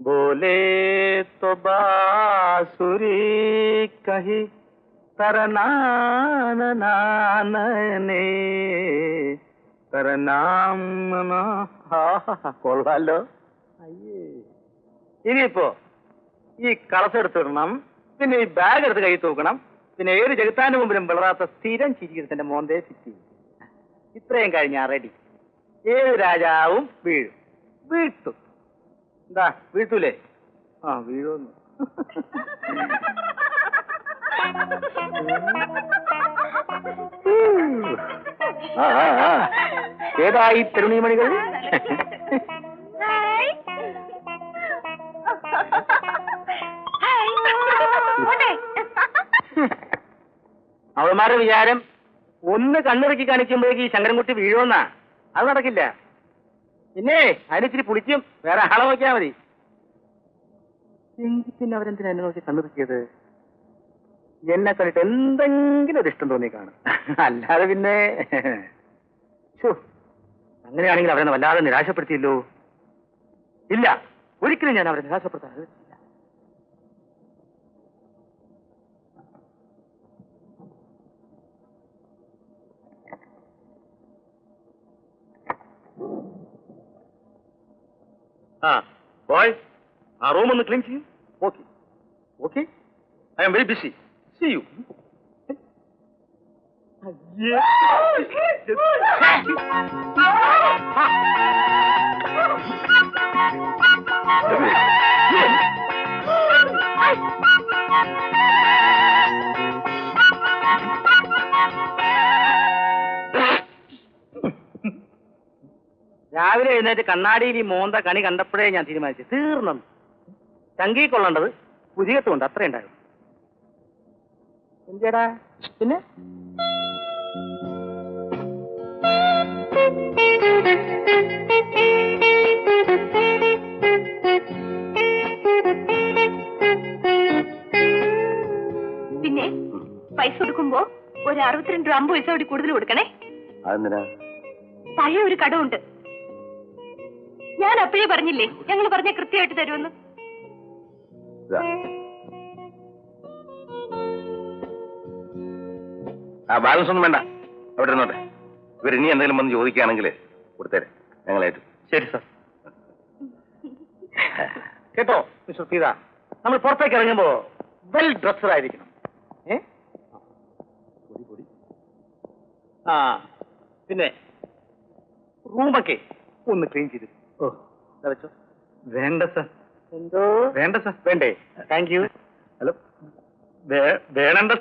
बोले तो बासुरी कही തരനാനനാനനെ തരനാം കൊള്ളാലോ അയ്യേ ഇനിയിപ്പോ ഈ കളസെടുത്തിടണം പിന്നെ ഈ ബാഗ് എടുത്ത് കൈ തൂക്കണം പിന്നെ ഏത് ചെകുത്താന്റെ മുമ്പിലും വിളറാത്ത സ്ഥിരം ചിരിക്കുന്നതിന്റെ മോന്തേ ഫിറ്റ് ചെയ്യും ഇത്രയും കഴിഞ്ഞാ റെഡി ഏത് രാജാവും വീഴും വീഴ്ത്തും എന്താ വീഴ്ത്തൂലേ ആ വീഴുന്നു. ഏതായി തിരുണീമണികൾ. അവന്മാരുടെ വിചാരം ഒന്ന് കണ്ണിറക്കി കാണിക്കുമ്പോഴേക്ക് ഈ ശങ്കരൻകുട്ടി വീഴുമെന്നാ അത് നടക്കില്ല പിന്നെ അതിനിച്ചിരി പുളിക്കും വേറെ ആളെ നോക്കിയാ മതി. പിന്നെ അവരെന്തിനാ എന്നെ നോക്കി കണ്ടിരിക്കിയത് എന്നെ കണ്ടിട്ട് എന്തെങ്കിലും ഒരു ഇഷ്ടം തോന്നി കാണും. അല്ലാതെ പിന്നെ അങ്ങനെയാണെങ്കിൽ അവരെ വല്ലാതെ നിരാശപ്പെടുത്തിയല്ലോ. ഇല്ല ഒരിക്കലും ഞാൻ അവരെ നിരാശപ്പെടുത്താൻ Ah, Boys, our room on the clinch. Okay. Okay? I am very busy. See you. Yes. രാവിലെ എഴുന്നേറ്റ് കണ്ണാടിയിൽ ഈ മോന്ത കണി കണ്ടപ്പോഴേ ഞാൻ തീരുമാനിച്ചു. തീർന്നു. ചങ്കി കൊള്ളേണ്ടത് പുതിയത്തുകൊണ്ട് അത്രേ ഉണ്ടായിരുന്നു എന്തേടാ പിന്നെ? പിന്നെ പൈസ കൊടുക്കുമ്പോ ഒരു അറുപത്തിരണ്ട് രൂപ അമ്പത് പൈസ കൂടി കൂടുതൽ കൊടുക്കണേ. പഴയ ഒരു കടമുണ്ട്. ഞാൻ അപ്പോഴേ പറഞ്ഞില്ലേ? ഞങ്ങൾ പറഞ്ഞ കൃത്യമായിട്ട് തരുമെന്ന്. ആ ബാലൻസ് ഒന്നും വേണ്ട. അവിടെ ഇരുന്നോട്ടെ. ഇവർ ഇനി എന്തെങ്കിലും വന്ന് ചോദിക്കുകയാണെങ്കിൽ കൊടുത്തേരെ. ഞങ്ങളായിട്ട്. ശരി സാർ കേട്ടോ മിസ്റ്റർ സീത. നമ്മൾ പുറത്തേക്ക് ഇറങ്ങുമ്പോ വെൽ ഡ്രസ്ഡ് ആയിരിക്കണം. ഏ? പൊടി, പൊടി. ആ പിന്നെ റൂമൊക്കെ ഒന്ന് ക്ലീൻ ചെയ്ത് ഓ വെച്ചോ? വേണ്ട സർ. എന്തോ? വേണ്ട സർ. വേണ്ടേ? താങ്ക് യു ഹലോ വേണ്ട